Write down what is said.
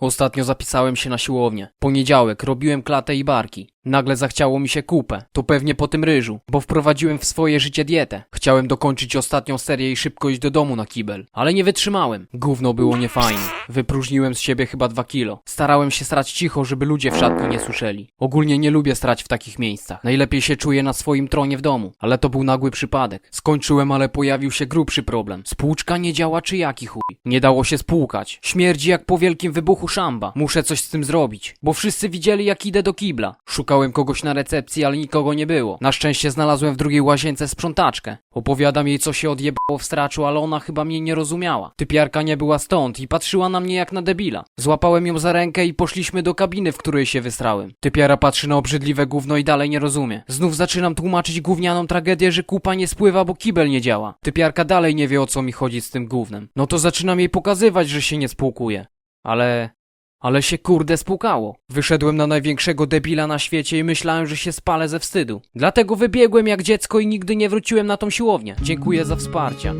Ostatnio zapisałem się na siłownię. Poniedziałek, robiłem klatę i barki. Nagle zachciało mi się kupę. To pewnie po tym ryżu, bo wprowadziłem w swoje życie dietę. Chciałem dokończyć ostatnią serię i szybko iść do domu na kibel. Ale nie wytrzymałem. Gówno było niefajne. Wypróżniłem z siebie chyba dwa kilo. Starałem się strać cicho, żeby ludzie w szatni nie słyszeli. Ogólnie nie lubię strać w takich miejscach. Najlepiej się czuję na swoim tronie w domu. Ale to był nagły przypadek. Skończyłem, ale pojawił się grubszy problem. Spłuczka nie działa czy jaki chuj. Nie dało się spłukać. Śmierdzi jak po wielkim wybuchu szamba. Muszę coś z tym zrobić. Bo wszyscy widzieli jak idę do kibla. Szukałem kogoś na recepcji, ale nikogo nie było. Na szczęście znalazłem w drugiej łazience sprzątaczkę. Opowiadam jej co się odjebało w straczu, ale ona chyba mnie nie rozumiała. Typiarka nie była stąd i patrzyła na mnie jak na debila. Złapałem ją za rękę i poszliśmy do kabiny, w której się wystrałem. Typiara patrzy na obrzydliwe gówno i dalej nie rozumie. Znów zaczynam tłumaczyć gównianą tragedię, że kupa nie spływa, bo kibel nie działa. Typiarka dalej nie wie o co mi chodzi z tym gównem. No to zaczynam jej pokazywać, że się nie spłukuje. Ale... Ale się kurde spłukało. Wyszedłem na największego debila na świecie i myślałem, że się spalę ze wstydu. Dlatego wybiegłem jak dziecko i nigdy nie wróciłem na tą siłownię. Dziękuję za wsparcie.